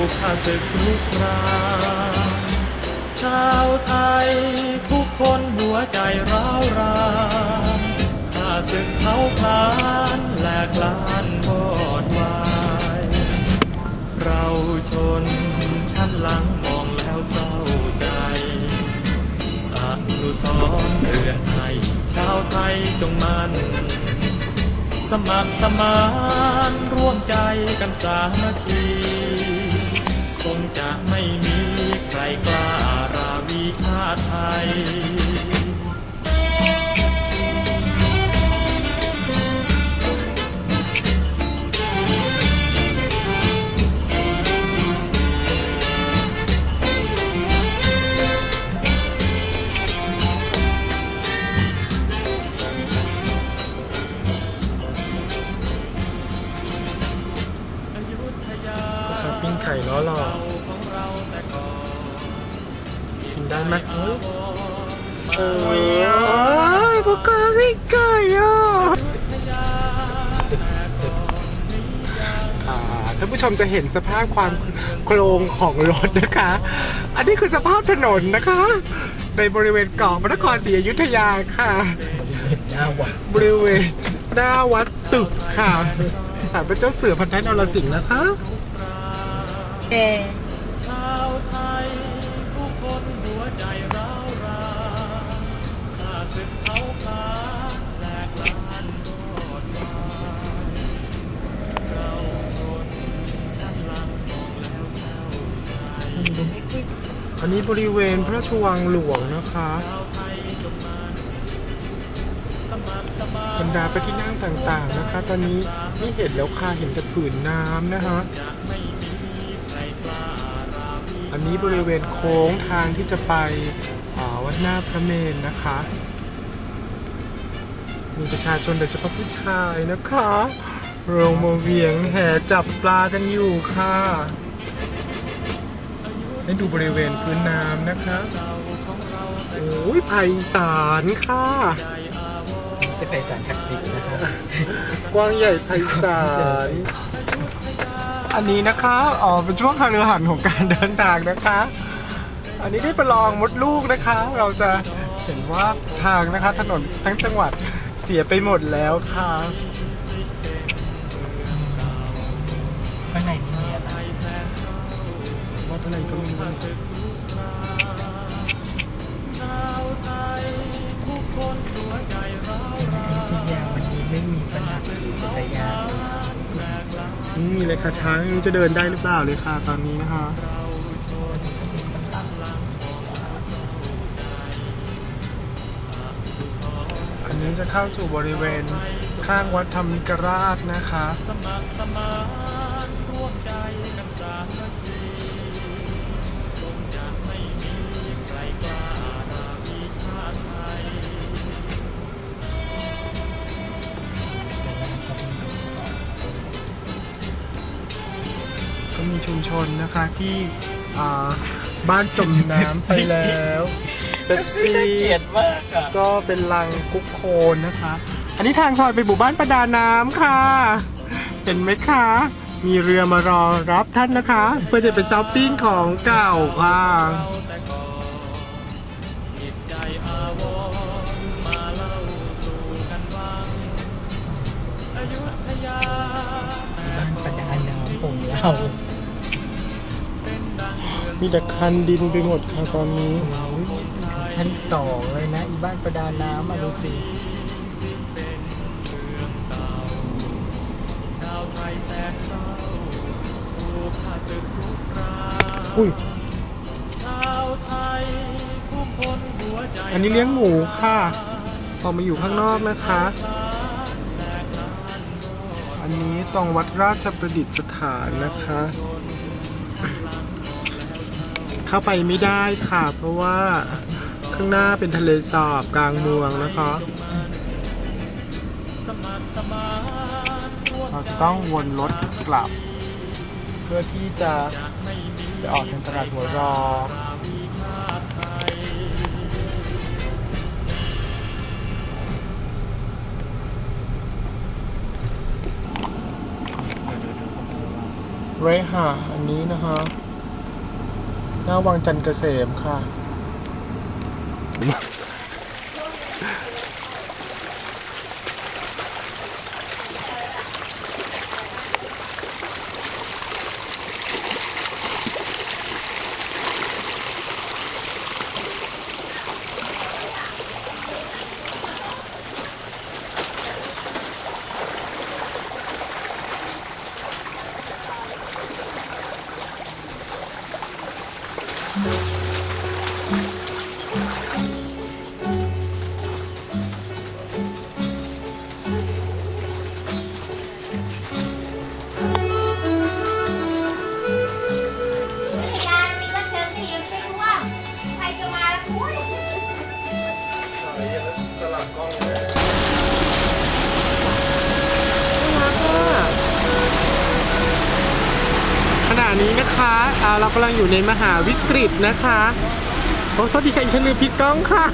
ถูกข้าศึกลุกรานชาวไทยทุกคนหัวใจร้าวรานข้าศึกเผาพลานแหลกลานวอดวายเราชนชั้นหลังมองแล้วเศร้าใจอนุสรเตือนให้ชาวไทยจงมันสมัครสมานร่วมใจกันสามัคคี งจะไม่มีใครกล้าราวีชาไทย ได้ไหมโอ้ยพวกกาปิ้งไก่อะอ่าท่านผู้ชมจะเห็นสภาพความโครงของรถนะคะ อันนี้คือสภาพถนนนะคะ ในบริเวณเกาะพระนครศรีอยุธยาค่ะหน้าวัดบริเวณหน้าวัดตึกค่ะศาลพระเจ้าเสือพันท้ายนรสิงห์นะคะ เอ ใจร้าวรานข้าศึกเผาผลาญแหลกลานวอดวายเราคนชั้นหลังมองแล้วเศร้าใจอันนี้บริเวณพระราชวังหลวงนะคะชาวไทยจงมันสมัครสมาบรรดาพระที่นั่งต่างๆนะคะ ตอนนี้ไม่เห็นแล้วค่ะเห็นแต่ผืนน้ำนะคะจะไม่ อันนี้บริเวณโค้งทางที่จะไปอ่าวัดหน้าพระเมรุนะคะ มีประชาชนโดยเฉพาะผู้ชายนะคะลงมาเหวียงแห่จับปลากันอยู่ค่ะ ให้ดูบริเวณพื้นน้ำนะคะโอ้ยไพศาลค่ะไม่ใช่ไพศาลทักษิณนะคะ กว้างใหญ่ไพศาล อันนี้นะคะอ๋อเป็นช่วงทางเรือหันของการเดินทางนะคะ อันนี้ได้ประลองมดลูกนะคะ เราจะเห็นว่าทางนะคะถนนทั้งจังหวัดเสียไปหมดแล้วค่ะข้างในมีอะไรว่าเท่าไหร่ก็ไมี นี่เลยค่ะช้างไม่รู้จะเดินได้หรือเปล่าเลยค่ะตอนนี้นะคะอันนี้จะเข้าสู่บริเวณข้างวัดธรรมิกราชนะคะ ชุมชนนะคะที่อ่าบ้านจมน้ำไปแล้วเป๊ปซี่น่าเกลียดมากอะก็เป็นลังกุ๊กโคนนะคะ อันนี้ทางซอยไปหมู่บ้านประดาน้ำค่ะ เห็นไหมคะ มีเรือมารอรับท่านนะคะ เพื่อจะไปช้อปปิ้งของเก่าค่ะเราแต่ก่อนจิตใจอาวรณ์มาเล่าสู่กันฟังอยุธยาแต่บ้านประดาน้ำของเราเป็นดังเมืองมีแต่คันดินไปหมดค่ะตอนนี้ ชั้นสองเลยนะ อีบ้านประดาน้ำมาดูสิชาวไทยแสนเศร้าถูกข้าศึกทุกรายอุ้ยชาวไทยทุกคนหัวใจอันนี้เลี้ยงหมูค่ะออกมาอยู่ข้างนอกนะคะ อันนี้ตรงวัดราชประดิษฐานนะคะ เข้าไปไม่ได้ค่ะ เพราะว่าข้างหน้าเป็นทะเลสาบกลางเมืองนะคะเราจะต้องวนรถกลับ เพื่อที่จะไปออกทางตลาดหัวรอเรหะอันนี้นะฮะ หน้าวังจันทร์เกษมค่ะ เรากำลังอยู่ในมหาวิกฤตนะคะโอ้โทษทีค่ะฉันลืมพิดกล้องค่ะ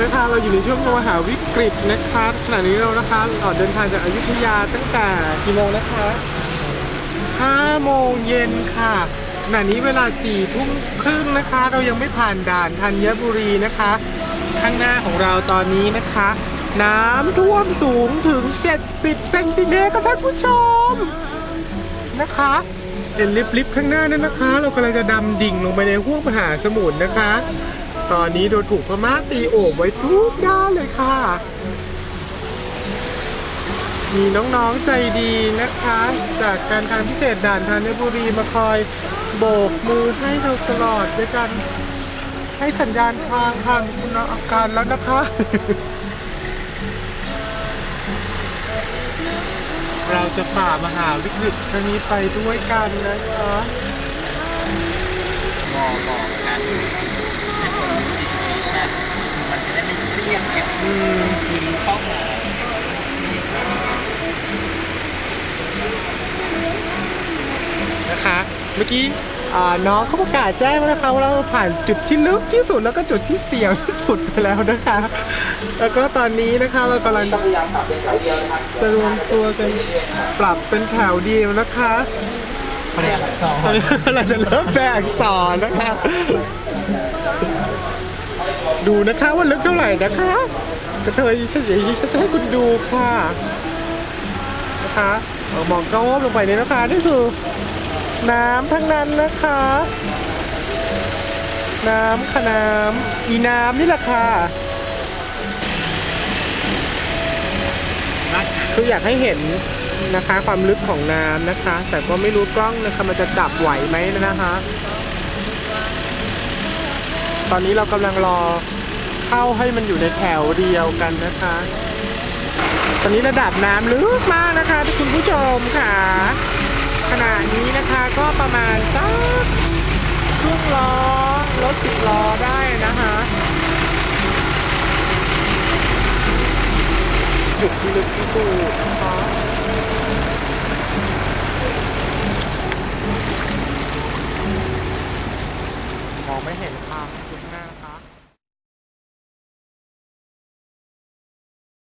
นะคะเราอยู่ในช่วงมหาวิกฤตนะคะขณะนี้เรานะคะออกเดินทางจากอยุธยาตั้งแต่กี่โมงนะคะ5โมงเย็นค่ะขณะนี้เวลา4ทุ่มครึ่งนะคะ เรายังไม่ผ่านด่านธัญบุรีนะคะ ข้างหน้าของเราตอนนี้นะคะ น้ำท่วมสูงถึง 70 เซนติเมตรค่ะท่านผู้ชมนะคะ เห็นลิฟต์ๆข้างหน้านั่นนะคะ เรากำลังจะดำดิ่งลงไปในห้วงมหาสมุทรนะคะ ตอนนี้โดนถูกพม่าตีโอบไว้ทุกด้านเลยค่ะ มีน้องๆใจดีนะคะ จากการทางพิเศษด่านธัญบุรีมาคอยโบกมือให้เราตลอดด้วยกันให้สัญญาณทางทางคุณอาการแล้วนะคะ เราจะฝ่ามหาวิกฤตครั้งนี้ไปด้วยกันนะคะบอกบอกกันให้คนรู้สิชันมันจะได้ไม่เครียดไงอืมคือรู้เป้าหมายนะคะ เมื่อกี้ น้องเขาประกาศแจ้งแล้นะคะว่าเราผ่านจุดที่ลึกที่สุดแล้วก็จุดที่เสี่ยวที่สุดไปแล้วนะคะ แล้วก็ตอนนี้นะคะเรากำลังจะรวมตัวกันปรับเป็นแถวเดียวนะคะแปลอักษรตอนนี้เราจะเริ่มแปลอักษรนะคะ ดูนะคะว่าลึกเท่าไหร่นะคะกระเทยฉยๆฉันจะให้คุณดูค่ะ นะคะมองก้มลงไปเนี่ยนะคะนี่คือ น้ำทั้งนั้นนะคะ น้ำค่ะน้ำอีน้ำนี่แหละค่ะคืออยากให้เห็นนะคะความลึกของน้ำนะคะ แต่ก็ไม่รู้กล้องนะคะมันจะจับไหวไหมนะคะ ตอนนี้เรากำลังรอเข้าให้มันอยู่ในแถวเดียวกันนะคะ ตอนนี้ระดับน้ำลึกมากนะคะคุณผู้ชมค่ะ ขณะนี้นะคะก็ประมาณสักครึ่งล้อรถสิบล้อได้นะคะจุดที่ลึกที่สุดนะคะมองไม่เห็นทางข้างหน้า